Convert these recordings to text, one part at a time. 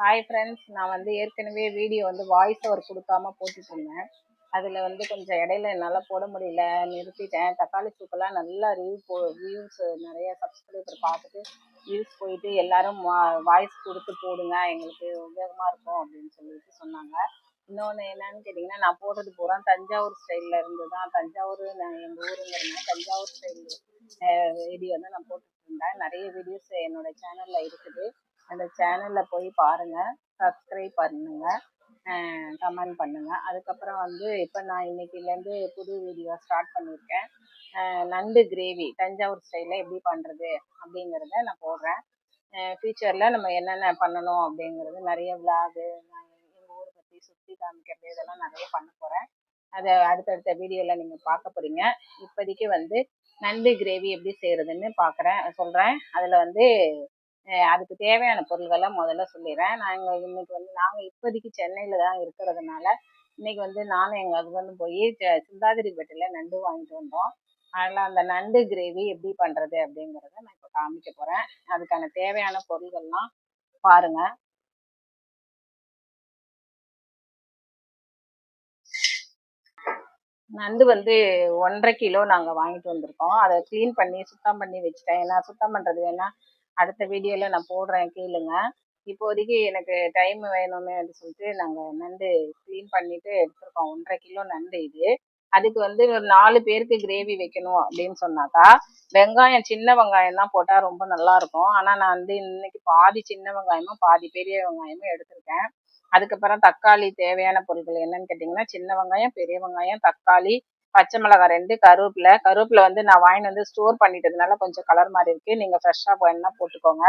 Hi friends நான் வந்து ஏற்கனவே வீடியோ வந்து வாய்ஸ் ஓவர் கொடுக்காம போட்டுட்டு இருந்தேன். அதில் வந்து கொஞ்சம் இடையில என்னால் போட முடியல நிறுத்திட்டேன். தக்காளி சூப்பெல்லாம் நல்லா ரிவ்யூ போ வியூஸ் நிறைய சப்ஸ்கிரைபர் பார்த்துட்டு வியூஸ் போயிட்டு எல்லாரும் வாய்ஸ் கொடுத்து போடுங்க எங்களுக்கு உபயோகமாக இருக்கும் அப்படின்னு சொல்லிட்டு சொன்னாங்க. இன்னொன்று என்னன்னு கேட்டிங்கன்னா நான் போடுறது பூரா தஞ்சாவூர் ஸ்டைலில் இருந்து தான் தஞ்சாவூர் நான் எங்கள் ஊருங்கிறதுனால தஞ்சாவூர் ஸ்டைல் வீடியோ தான் நான் போட்டுட்டு இருந்தேன். நிறைய வீடியோஸ் என்னோட சேனலில் இருக்குது. அந்த சேனலில் போய் பாருங்கள் சப்ஸ்கிரைப் பண்ணுங்கள் கமெண்ட் பண்ணுங்கள் அதுக்கப்புறம் வந்து இப்போ நான் இன்னைக்கிலேருந்து புது வீடியோ ஸ்டார்ட் பண்ணியிருக்கேன். நண்டு கிரேவி தஞ்சாவூர் ஸ்டைலில் எப்படி பண்ணுறது அப்படிங்கிறத நான் போடுறேன். ஃப்யூச்சரில் நம்ம என்னென்ன பண்ணணும் அப்படிங்கிறது நிறைய விளாகு எங்கள் ஊரை பற்றி சுற்றி காமிக்கிறது இதெல்லாம் நிறைய பண்ண போகிறேன் அதை அடுத்தடுத்த வீடியோவில் நீங்கள் பார்க்க போகிறீங்க இப்போதைக்கு வந்து நண்டு கிரேவி எப்படி செய்கிறதுன்னு பார்க்குறேன் சொல்கிறேன் அதில் வந்து அதுக்கு தேவையான பொருள்களை முதல்ல சொல்லிடுறேன் நாங்கள் இன்னைக்கு வந்து நாங்கள் இப்போதைக்கு சென்னையில் தான் இருக்கிறதுனால இன்னைக்கு வந்து நானும் எங்கள் ஹஸ்பண்டும் போய் சிந்தாதிரிப்பேட்டையில் நண்டு வாங்கிட்டு வந்தோம். அதனால் அந்த நண்டு கிரேவி எப்படி பண்ணுறது அப்படிங்கிறத நான் இப்போ காமிக்க போகிறேன் அதுக்கான தேவையான பொருள்கள்லாம் பாருங்க. நண்டு வந்து ஒன்றரை கிலோ நாங்கள் வாங்கிட்டு வந்திருக்கோம். அதை க்ளீன் பண்ணி சுத்தம் பண்ணி வச்சுட்டேன். ஏன்னா சுத்தம் பண்ணுறது வேணா அடுத்த வீடியோவில் நான் போடுறேன் கேளுங்க. இப்போதைக்கு எனக்கு டைம் வேணுமே அப்படின்னு சொல்லிட்டு நாங்கள் நண்டு க்ளீன் பண்ணிட்டு எடுத்திருக்கோம். ஒன்றரை கிலோ நண்டு இது. அதுக்கு வந்து ஒரு நாலு பேருக்கு கிரேவி வைக்கணும் அப்படின்னு சொன்னாக்கா வெங்காயம் சின்ன வெங்காயம் தான் போட்டால் ரொம்ப நல்லா இருக்கும். ஆனால் நான் வந்து இன்னைக்கு பாதி சின்ன வெங்காயமும் பாதி பெரிய வெங்காயமும் எடுத்திருக்கேன். அதுக்கப்புறம் தக்காளி தேவையான பொருட்கள் என்னன்னு கேட்டிங்கன்னா சின்ன வெங்காயம் பெரிய வெங்காயம் தக்காளி பச்சை மிளகாய் ரெண்டு கருவேப்பிலை. கருவேப்பிலை வந்து நான் வாங்கிட்டு வந்து ஸ்டோர் பண்ணிட்டதுனால கொஞ்சம் கலர் மாதிரி இருக்கு. நீங்க ஃப்ரெஷ்ஷாக வேணும்னா போட்டுக்கோங்க.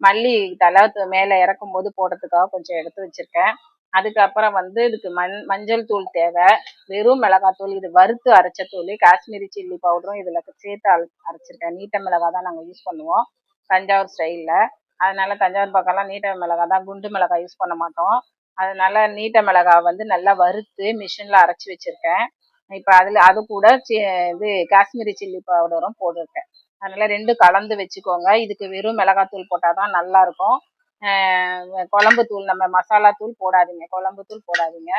மல்லி தலை மேலே இறக்கும் போது போடுறதுக்காக கொஞ்சம் எடுத்து வச்சிருக்கேன். அதுக்கப்புறம் வந்து இதுக்கு மண் மஞ்சள் தூள் தேவை. வெறும் மிளகாய் தூள் இது வறுத்து அரைச்ச தூள் காஷ்மீரி சில்லி பவுடரும் இதில் சேர்த்து அரை அரைச்சிருக்கேன். நீட்ட மிளகாய் தான் நாங்கள் யூஸ் பண்ணுவோம். தஞ்சாவூர் ஸ்டைலில் அதனால தஞ்சாவூர் பக்கம்லாம் நீட்ட மிளகாய் தான் குண்டு மிளகாய் யூஸ் பண்ண மாட்டோம். அதனால நீட்ட மிளகாய் வந்து நல்லா வறுத்து மிஷினில் அரைச்சி வச்சுருக்கேன். இப்போ அதில் அது கூட சி- இது காஷ்மீரி சில்லி பவுடரும் போட்டிருக்கேன். அதனால ரெண்டு கலந்து வச்சுக்கோங்க. இதுக்கு வெறும் மிளகாத்தூள் போட்டால் தான் நல்லா இருக்கும் குழம்பு தூள் நம்ம மசாலா தூள் போடாதீங்க. குழம்பு தூள் போடாதீங்க.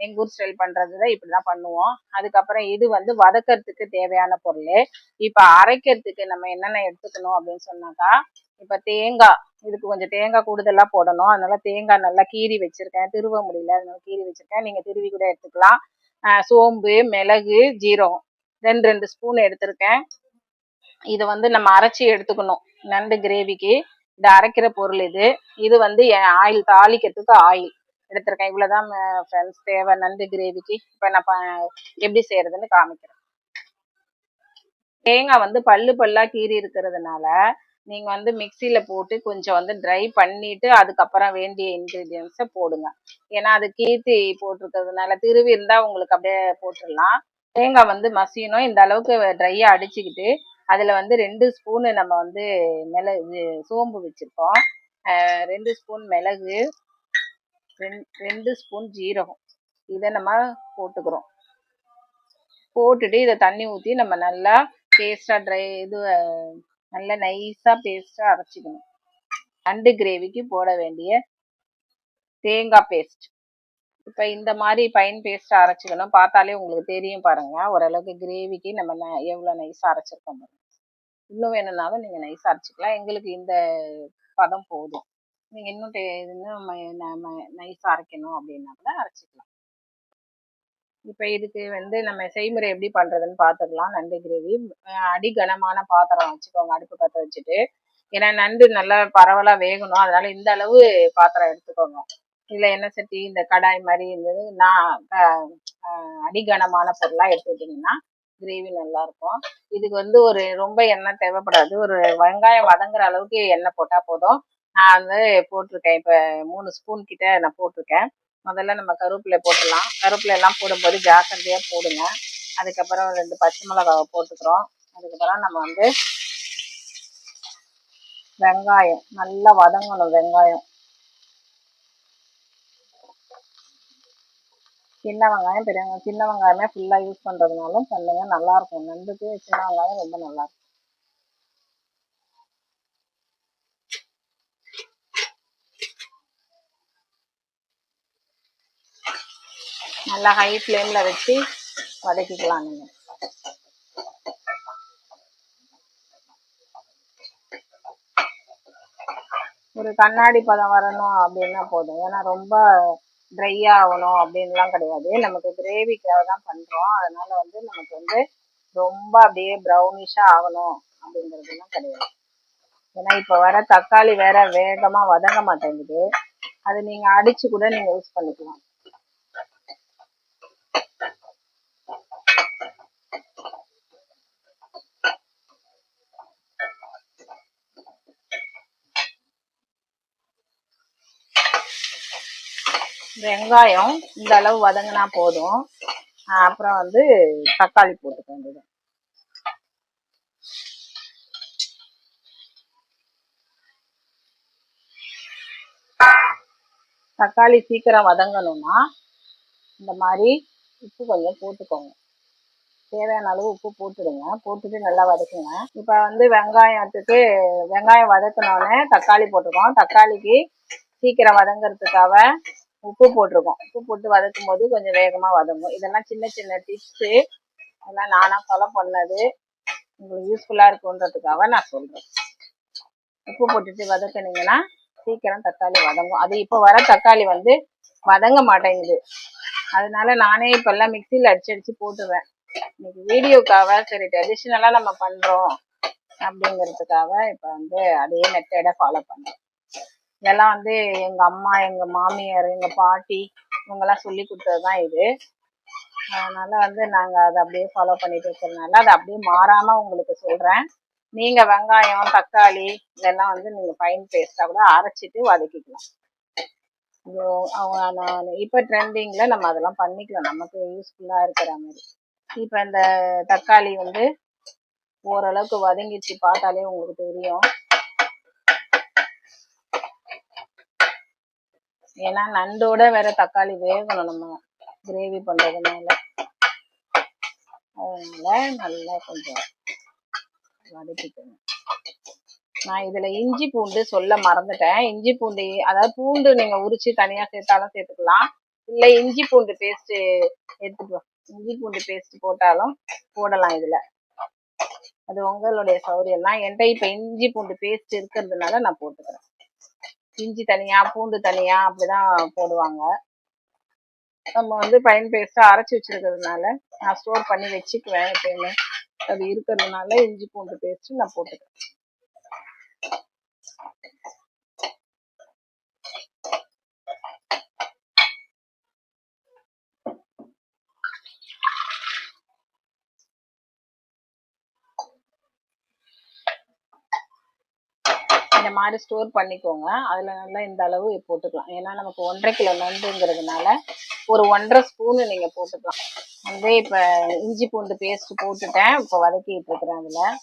எங்கள் ஊர் ஸ்டைல் பண்ணுறது தான் இப்படி தான் பண்ணுவோம். அதுக்கப்புறம் இது வந்து வதக்கறதுக்கு தேவையான பொருள். இப்போ அரைக்கிறதுக்கு நம்ம என்னென்ன எடுத்துக்கணும் அப்படின்னு சொன்னாக்கா இப்போ தேங்காய் இதுக்கு கொஞ்சம் தேங்காய் கூடுதலாக போடணும். அதனால தேங்காய் நல்லா கீறி வச்சுருக்கேன். திருவ முடியல அதனால கீறி வச்சுருக்கேன். நீங்கள் திருவி கூட எடுத்துக்கலாம். சோம்பு மிளகு ஜீரகம். ரெண்டு ரெண்டு ஸ்பூன் எடுத்திருக்கேன். இதை வந்து நம்ம அரைச்சி எடுத்துக்கணும். நண்டு கிரேவிக்கு இது அரைக்கிற பொருள் இது. இது வந்து ஆயில் தாளிக்கிறதுக்கு ஆயில் எடுத்திருக்கேன். இவ்வளவுதான் ஃப்ரெண்ட்ஸ் தேவை. நண்டு கிரேவிக்கு இப்போ நான் எப்படி செய்யறதுன்னு காமிக்கிறேன். தேங்காய் வந்து பல்லு பல்லா கீறி இருக்கிறதுனால நீங்கள் வந்து மிக்சியில் போட்டு கொஞ்சம் வந்து ட்ரை பண்ணிவிட்டு அதுக்கப்புறம் வேண்டிய இன்க்ரீடியன்ஸை போடுங்க. ஏன்னா அது கீர்த்தி போட்டிருக்கிறதுனால திருவி இருந்தால் உங்களுக்கு அப்படியே போட்டுடலாம். தேங்காய் வந்து மசியணும். இந்த அளவுக்கு ட்ரையாக அடிச்சுக்கிட்டு அதில் வந்து ரெண்டு ஸ்பூனு நம்ம வந்து மிளகு இது சோம்பு வச்சுருக்கோம். ரெண்டு ஸ்பூன் மிளகு ரெண்- ரெண்டு ஸ்பூன் ஜீரகம். இதை நம்ம போட்டுக்கிறோம். போட்டுட்டு இதை தண்ணி ஊற்றி நம்ம நல்லா டேஸ்ட்டாக ட்ரை இது நல்லா நைஸா பேஸ்டா அரைச்சிக்கணும். நண்டு கிரேவிக்கு போட வேண்டிய தேங்காய் பேஸ்ட் இப்போ இந்த மாதிரி பைன் பேஸ்ட்டாக அரைச்சிக்கணும். பார்த்தாலே உங்களுக்கு தெரியும் பாருங்க. ஓரளவுக்கு கிரேவிக்கு நம்ம ந- எவ்வளோ நைஸா அரைச்சிருக்கோம் இன்னும் வேணும்னாலும் நீங்க நைஸா அரைச்சிக்கலாம். எங்களுக்கு இந்த பதம் போதும். நீங்க இன்னும் இன்னும் நைஸா அரைக்கணும் அப்படின்னா கூட அரைச்சிக்கலாம். இப்போ இதுக்கு வந்து நம்ம செய்முறை எப்படி பண்ணுறதுன்னு பார்த்துக்கலாம் நண்டு கிரேவி. அடி கனமான பாத்திரம் வச்சுக்கோங்க. அடுப்பு பற்ற வச்சுட்டு. ஏன்னா நண்டு நல்லா பரவலாக வேகணும். அதனால இந்த அளவு பாத்திரம் எடுத்துக்கோங்க. இதில் என்ன சட்டி இந்த கடாய் மாதிரி இருந்தது நான் அடிகனமான பொருளாக எடுத்துக்கிட்டிங்கன்னா கிரேவி நல்லாயிருக்கும் இதுக்கு வந்து ஒரு ரொம்ப எண்ணெய் தேவைப்படாது. ஒரு வெங்காயம் வதங்குற அளவுக்கு எண்ணெய் போட்டால் போதும். நான் வந்து போட்டிருக்கேன். இப்போ மூணு ஸ்பூன் கிட்ட நான் போட்டிருக்கேன். முதல்ல நம்ம கருவேப்பிலை போட்டுடலாம். கருவேப்பிலை எல்லாம் போடும்போது ஜாக்கிரதையாக போடுங்க. அதுக்கப்புறம் ரெண்டு பச்சை மிளகாவை போட்டுக்கிறோம். அதுக்கப்புறம் நம்ம வந்து வெங்காயம் நல்லா வதங்கணும் வெங்காயம். சின்ன வெங்காயம் பெரிய சின்ன வெங்காயமே ஃபுல்லாக யூஸ் பண்ணுறதுனாலும் பண்ணுங்கள் நல்லாயிருக்கும் நண்டுக்கு சின்ன வெங்காயம் ரொம்ப நல்லாயிருக்கும் நல்லா ஹை ஃப்ளேமில் வச்சு வதக்கிக்கலாம் நீங்கள் ஒரு கண்ணாடி பதம் வரணும் அப்படின்னா போதும். ஏன்னா ரொம்ப ட்ரை ஆகணும் அப்படின்லாம் கிடையாது. நமக்கு கிரேவிக்காக தான் பண்ணுறோம் அதனால வந்து நமக்கு வந்து ரொம்ப அப்படியே ப்ரௌனிஷாக ஆகணும் அப்படிங்கிறதுலாம் கிடையாது. ஏன்னா இப்போ வர தக்காளி வேற வேகமாக வதங்க மாட்டேங்குது. அது நீங்கள் அடித்து கூட நீங்கள் யூஸ் பண்ணிக்கலாம். வெங்காயம் இந்த அளவு வதங்கினா போதும். அப்புறம் வந்து தக்காளி போட்டுக்க வேண்டியது. தக்காளி சீக்கிரம் வதங்கணும்னா இந்த மாதிரி உப்பு கொஞ்சம் போட்டுக்கோங்க. தேவையான அளவு உப்பு போட்டுடுங்க. போட்டுட்டு நல்லா வதக்குங்க. இப்போ வந்து வெங்காயத்துக்கு வெங்காயம் வதக்கினோடனே தக்காளி போட்டுக்கோம் தக்காளிக்கு சீக்கிரம் வதங்கிறதுக்காக உப்பு போட்டிருக்கோம். உப்பு போட்டு வதக்கும் போது கொஞ்சம் வேகமாக வதங்கும். இதெல்லாம் சின்ன சின்ன டிப்ஸு அதெல்லாம் நானாக ஃபாலோ பண்ணது. உங்களுக்கு யூஸ்ஃபுல்லாக இருக்குன்றதுக்காக நான் சொல்கிறேன் உப்பு போட்டுட்டு வதக்கினீங்கன்னா சீக்கிரம் தக்காளி வதங்கும். அது இப்போ வர தக்காளி வந்து வதங்க மாட்டேங்குது. அதனால நானே இப்போல்லாம் மிக்சியில் அடிச்சு அடிச்சு போட்டுருவேன். இன்னைக்கு வீடியோக்காக சரி ட்ரெடிஷ்னலாக நம்ம பண்ணுறோம் அப்படிங்கிறதுக்காக இப்போ வந்து அதே மெத்தடை ஃபாலோ பண்ணுறேன் இதெல்லாம் வந்து எங்க அம்மா எங்க மாமியார் எங்க பாட்டி இவங்கெல்லாம் சொல்லி கொடுத்ததுதான் இது. அதனால வந்து நாங்க அதை அப்படியே ஃபாலோ பண்ணிட்டு இருக்கிறதுனால அதை அப்படியே மாறாம உங்களுக்கு சொல்றேன். நீங்க வெங்காயம் தக்காளி இதெல்லாம் வந்து நீங்க ஃபைன் பேஸ்டா கூட அரைச்சிட்டு வதக்கிக்கலாம். நான் இப்போ ட்ரெண்டிங்கில் நம்ம அதெல்லாம் பண்ணிக்கலாம். நமக்கு யூஸ்ஃபுல்லாக இருக்கிற மாதிரி. இப்போ இந்த தக்காளி வந்து ஓரளவுக்கு வதங்கிச்சு பார்த்தாலே உங்களுக்கு தெரியும். ஏன்னா நண்டோட வேற தக்காளி வேகணும் நம்ம. கிரேவி பண்றதுனால அதனால நல்லா கொஞ்சம் வதக்கிக்கணும். நான் இதுல இஞ்சி பூண்டு சொல்ல மறந்துட்டேன். இஞ்சி பூண்டு அதாவது பூண்டு நீங்க உரிச்சு தனியா சேர்த்தாலும் சேர்த்துக்கலாம். இல்ல இஞ்சி பூண்டு பேஸ்ட் எடுத்துட்டு இஞ்சி பூண்டு பேஸ்ட் போட்டாலும் போடலாம் இதுல. அது உங்களுடைய சௌரியம் தான் என்கிட்ட இப்ப இஞ்சி பூண்டு பேஸ்ட் இருக்கிறதுனால நான் போட்டுக்கிறேன். இஞ்சி தனியா பூண்டு தனியா அப்படிதான் போடுவாங்க. நம்ம வந்து பயன் பேஸ்டா அரைச்சி வச்சிருக்கிறதுனால நான் ஸ்டோர் பண்ணி வச்சுக்குவேன் எப்பயுமே. அது இருக்கிறதுனால இஞ்சி பூண்டு பேஸ்ட் நான் போட்டுக்கிறேன் இந்த மாதிரி ஸ்டோர் பண்ணிக்கோங்க. அதில் நல்லா இந்த அளவு போட்டுக்கலாம். ஏன்னா நமக்கு ஒன்றரை கிலோ நண்டுங்கிறதுனால ஒரு ஒன்றரை ஸ்பூனு நீங்கள் போட்டுக்கலாம். வந்து இப்போ இஞ்சி பூண்டு பேஸ்ட் போட்டுட்டேன். இப்போ வதக்கிட்டு இருக்கிறேன் அதில்.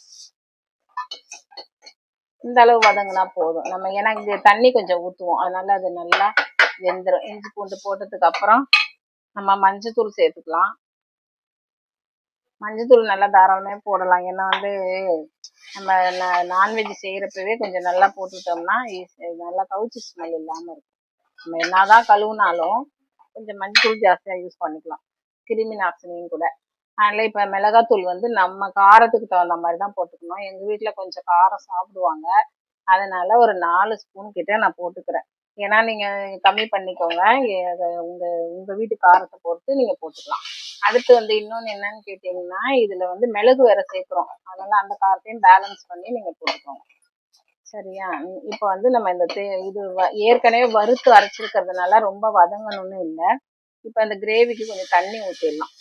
இந்த அளவு வதங்கினா போதும். நம்ம ஏன்னா இங்கே தண்ணி கொஞ்சம் ஊற்றுவோம் அதனால அது நல்லா வெந்துடும் இஞ்சி பூண்டு போட்டதுக்கு அப்புறம் நம்ம மஞ்சத்தூள் சேர்த்துக்கலாம். மஞ்சத்தூள் நல்லா தாராளமே போடலாம். ஏன்னா வந்து நம்ம நான்வெஜ் செய்கிறப்பவே கொஞ்சம் நல்லா போட்டுட்டோம்னா நல்லா கவுச்சி ஸ்மெல் இல்லாமல் இருக்கும். நம்ம என்னதான் கழுவுனாலும் கொஞ்சம் மஞ்சள் ஜாஸ்தியாக யூஸ் பண்ணிக்கலாம். கிருமி நாசினியும் கூட. அதனால் இப்போ மிளகாத்தூள் வந்து நம்ம காரத்துக்கு தகுந்த மாதிரி தான் போட்டுக்கணும். எங்கள் வீட்டில் கொஞ்சம் காரம் சாப்பிடுவாங்க. அதனால் ஒரு நாலு ஸ்பூன் கிட்ட நான் போட்டுக்கிறேன். ஏன்னா நீங்கள் கம்மி பண்ணிக்கோங்க. உங்கள் உங்கள் வீட்டு காரத்தை பொறுத்து நீங்கள் போட்டுக்கலாம். அடுத்து வந்து இன்னொன்று என்னன்னு கேட்டிங்கன்னா இதில் வந்து மிளகு வேற சேர்க்குறோம். அதனால அந்த காரத்தையும் பேலன்ஸ் பண்ணி நீங்கள் போட்டுக்கோங்க. சரியா? இப்போ வந்து நம்ம இந்த தே இது ஏற்கனவே வறுத்து அரைச்சிருக்கிறதுனால ரொம்ப வதங்கணும்னு இல்லை. இப்போ அந்த கிரேவிக்கு கொஞ்சம் தண்ணி ஊற்றிடலாம்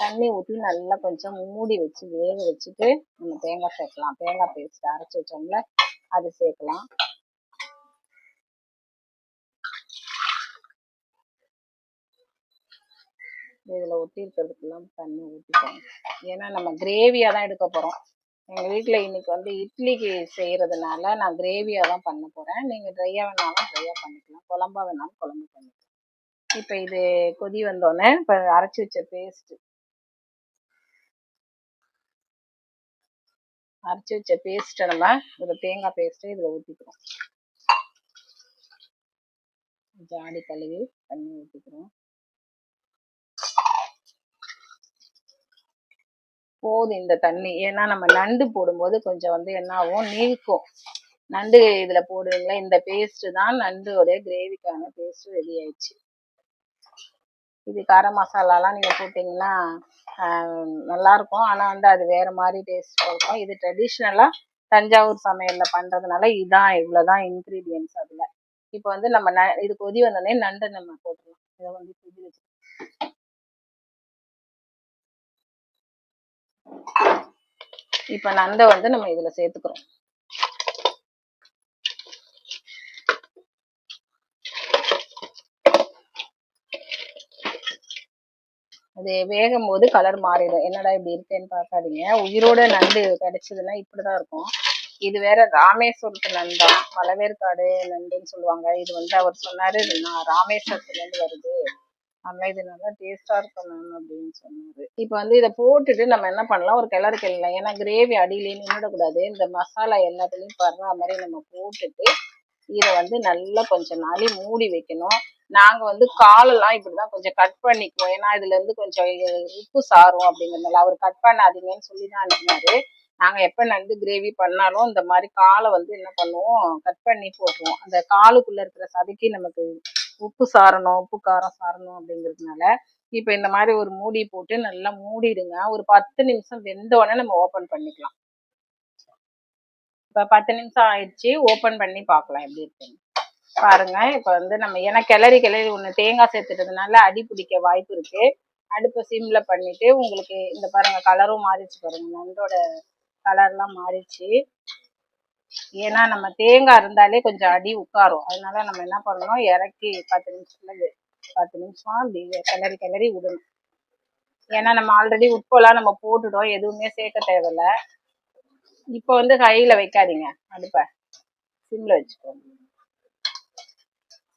தண்ணி ஊற்றி நல்லா கொஞ்சம் மூடி வச்சு வேக வச்சுட்டு நம்ம தேங்காய் சேர்க்கலாம். தேங்காய் பேஸ்ட் அரைச்சி வச்சோம்ல அது சேர்க்கலாம். இதில் ஒட்டி இருக்கிறதுக்கெல்லாம் தண்ணி ஊற்றிக்கோங்க ஏன்னா நம்ம கிரேவியாக தான் எடுக்க போகிறோம் எங்கள் வீட்டில் இன்னைக்கு வந்து இட்லிக்கு செய்கிறதுனால நான் கிரேவியாக தான் பண்ண போகிறேன் நீங்கள் ட்ரையாக வேணாலும் ட்ரையாக பண்ணிக்கலாம். குழம்பா வேணாலும் குழம்பு பண்ணிக்கலாம். இப்போ இது கொதி வந்தோடனே இப்போ அரைச்சி வச்ச பேஸ்ட்டு அரைச்சி வச்ச பேஸ்ட்டை நம்ம இதில் தேங்காய் பேஸ்ட்டை இதில் ஊற்றிக்கிறோம் ஜாடி கழுவி தண்ணி ஊற்றிக்கிறோம் போதும் இந்த தண்ணி. ஏன்னா நம்ம நண்டு போடும்போது கொஞ்சம் வந்து என்ன ஆகும் நீக்கும் நண்டு இதுல போடுவீங்களா? இந்த பேஸ்ட் தான் நண்டோட கிரேவிக்கான பேஸ்ட் ரெடி ஆயிடுச்சு. இது கரம் மசாலாலாம் நீங்க போட்டீங்கன்னா நல்லா இருக்கும் ஆனா வந்து அது வேற மாதிரி டேஸ்ட் இருக்கும் இது ட்ரெடிஷ்னலா தஞ்சாவூர் சமையல்ல பண்றதுனால இதான் இவ்வளவுதான் இன்கிரீடியன்ஸ் அதுல. இப்போ வந்து நம்ம ந- இது கொதி வந்தோடனே நண்டை நம்ம போட்டுடலாம். இதை வந்து கொதி வச்சு இப்போ நண்டை வந்து நம்ம இதுல சேர்த்துக்கிறோம். அது வேகும் போது கலர் மாறிடும். என்னடா இப்படி இருக்கேன்னு பார்க்காதீங்க. உயிரோட நண்டு கிடைச்சதுன்னா இப்படிதான் இருக்கும். இது வேற ராமேஸ்வரத்து நண்டா? பழவேற்காடு நண்டுன்னு சொல்லுவாங்க. இது வந்து அவர் சொன்னாரு நான் ராமேஸ்வரத்துல இருந்து வருது. அதனால இது நல்லா டேஸ்டா இருக்கும் மேம் அப்படின்னு சொன்னாரு. இப்போ வந்து இதை போட்டுட்டு நம்ம என்ன பண்ணலாம்? ஒரு கிளறு கிளறலாம். ஏன்னா கிரேவி அடியிலேயே நின்றுடக்கூடாது இந்த மசாலா எல்லாத்துலயும் படுற மாதிரி நம்ம போட்டுட்டு இதை வந்து நல்லா கொஞ்சம் நாளி மூடி வைக்கணும். நாங்க வந்து காலெல்லாம் இப்படிதான் கொஞ்சம் கட் பண்ணிக்குவோம். ஏன்னா இதுல இருந்து கொஞ்சம் உப்பு சாரும் அப்படிங்கறதுனால அவர் கட் பண்ணாதீங்கன்னு சொல்லி தான் அனுப்பினாரு. நாங்க எப்ப நண்டு கிரேவி பண்ணாலும் இந்த மாதிரி காலை வந்து என்ன பண்ணுவோம்? கட் பண்ணி போட்டுருவோம். அந்த காலுக்குள்ள இருக்கிற சதைக்கு நமக்கு உப்பு சாரணும் உப்பு காரம் சாரணும் அப்படிங்கிறதுனால இப்ப இந்த மாதிரி ஒரு மூடி போட்டு நல்லா மூடிடுங்க. ஒரு பத்து நிமிஷம் வெந்த உடனே நம்ம ஓப்பன் பண்ணிக்கலாம். இப்ப பத்து நிமிஷம் ஆயிடுச்சு ஓப்பன் பண்ணி பார்க்கலாம் எப்படி இருக்குன்னு. பாருங்க இப்ப வந்து நம்ம ஏன்னா கிளறி கிளறி ஒன்று தேங்காய் சேர்த்துட்டதுனால அடி பிடிக்க வாய்ப்பு இருக்கு. அடுப்பை சிம்ல பண்ணிட்டு உங்களுக்கு இந்த பாருங்க கலரும் மாறிச்சு பாருங்க நண்டோட கலர்லாம் மாறிச்சு ஏன்னா நம்ம தேங்காய் இருந்தாலே கொஞ்சம் அடி உட்காரும். அதனால நம்ம என்ன பண்ணணும்? இறக்கி பத்து நிமிஷத்துல பத்து நிமிஷம் அப்படி கிளறி கிளறி விடணும். ஏன்னா நம்ம ஆல்ரெடி உப்பெல்லாம் நம்ம போட்டுட்டோம். எதுவுமே சேர்க்க தேவையில்ல. இப்போ வந்து கையில வைக்காதீங்க. அடுப்பை. சிம்ல வச்சுக்கோங்க.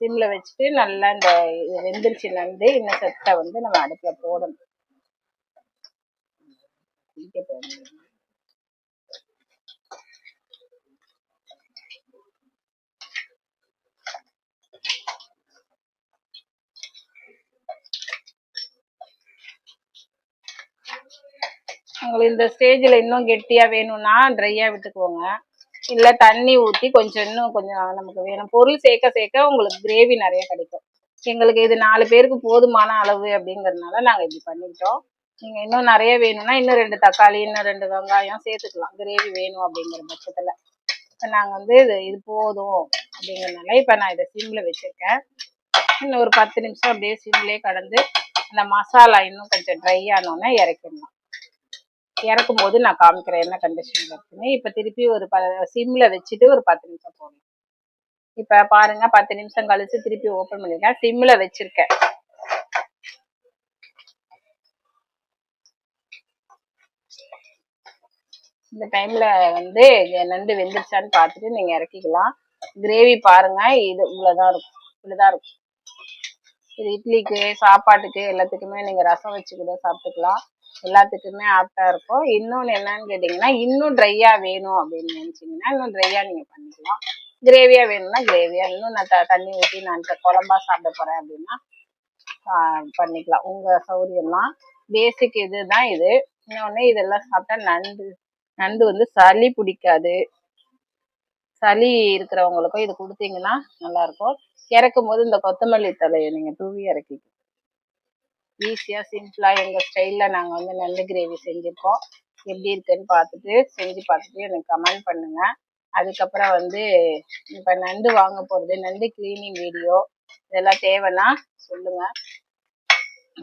சிம்ல வச்சுட்டு நல்லா இந்த இது வெந்துருச்சு நண்டு இன்னும் செத்தை வந்து நம்ம அடுப்புல போடணும். உங்களுக்கு இந்த ஸ்டேஜில் இன்னும் கெட்டியாக வேணும்னா ட்ரையாக விட்டுக்கோங்க இல்லை தண்ணி ஊற்றி கொஞ்சம் இன்னும் கொஞ்சம் நமக்கு வேணும். பொருள் சேர்க்க சேர்க்க உங்களுக்கு கிரேவி நிறைய கிடைக்கும். எங்களுக்கு இது நாலு பேருக்கு போதுமான அளவு அப்படிங்கறதுனால நாங்கள் இப்படி பண்ணிக்கிட்டோம். நீங்கள் இன்னும் நிறைய வேணும்னா இன்னும் ரெண்டு தக்காளி இன்னும் ரெண்டு வெங்காயம் சேர்த்துக்கலாம். கிரேவி வேணும் அப்படிங்கிற பட்சத்தில். இப்போ நாங்கள் வந்து இது இது போதும் அப்படிங்கறதுனால இப்போ நான் இதை சிம்மில் வச்சுருக்கேன். இன்னும் ஒரு பத்து நிமிஷம் அப்படியே சிம்லேயே கடந்து அந்த மசாலா இன்னும் கொஞ்சம் ட்ரை ஆனோன்னே இறக்கிடலாம். இறக்கும் போது நான் காமிக்கிறேன் என்ன கண்டிஷன்ல இருக்குன்னு இப்ப திருப்பி ஒரு ப சிம்ல வச்சுட்டு ஒரு பத்து நிமிஷம் போடணும் இப்ப பாருங்க பத்து நிமிஷம் கழிச்சு திருப்பி ஓப்பன் பண்ணிருக்கேன். சிம்ல வச்சிருக்கேன். இந்த டைம்ல வந்து நண்டு வெந்துருச்சான்னு பார்த்துட்டு நீங்க இறக்கிக்கலாம். கிரேவி பாருங்க இது இவ்வளவுதான் இருக்கும். இவ்வளவுதான் இருக்கும். இது இட்லிக்கு சாப்பாட்டுக்கு எல்லாத்துக்குமே நீங்க ரசம் வச்சு கூட சாப்பிட்டுக்கலாம். எல்லாத்துக்குமே ஆப்டா இருக்கும். இன்னொன்னு என்னன்னு கேட்டீங்கன்னா இன்னும் ட்ரையா வேணும் அப்படின்னு நினைச்சீங்கன்னா இன்னும் ட்ரையா நீங்க பண்ணிக்கலாம். கிரேவியா வேணும்னா கிரேவியா இன்னும் நான் த- தண்ணி ஊற்றி நான் குழம்பா சாப்பிட போறேன் அப்படின்னா பண்ணிக்கலாம். உங்க சௌரியம்லாம். பேசிக் இதுதான் இது. இன்னொன்னு இதெல்லாம் சாப்பிட்டா நண்டு நண்டு வந்து சளி பிடிக்காது. சளி இருக்கிறவங்களுக்கும் இது கொடுத்தீங்கன்னா நல்லா இருக்கும். இறக்கும் போது இந்த கொத்தமல்லி தலையை நீங்க தூவி இறக்கிக்கலாம் ஈஸியா சிம்பிளா எங்க ஸ்டைல்ல நாங்க வந்து நண்டு கிரேவி செஞ்சிருக்கோம். எப்படி இருக்குன்னு பார்த்துட்டு செஞ்சு பார்த்துட்டு எனக்கு கமெண்ட் பண்ணுங்க. அதுக்கப்புறம் வந்து இப்ப நண்டு வாங்க போறது நண்டு கிளீனிங் வீடியோ இதெல்லாம் தேவைன்னா சொல்லுங்க.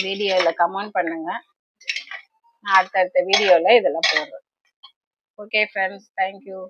வீடியோல கமெண்ட் பண்ணுங்க. நான் அடுத்தடுத்த வீடியோல இதெல்லாம் போடுறேன். Okay friends thank you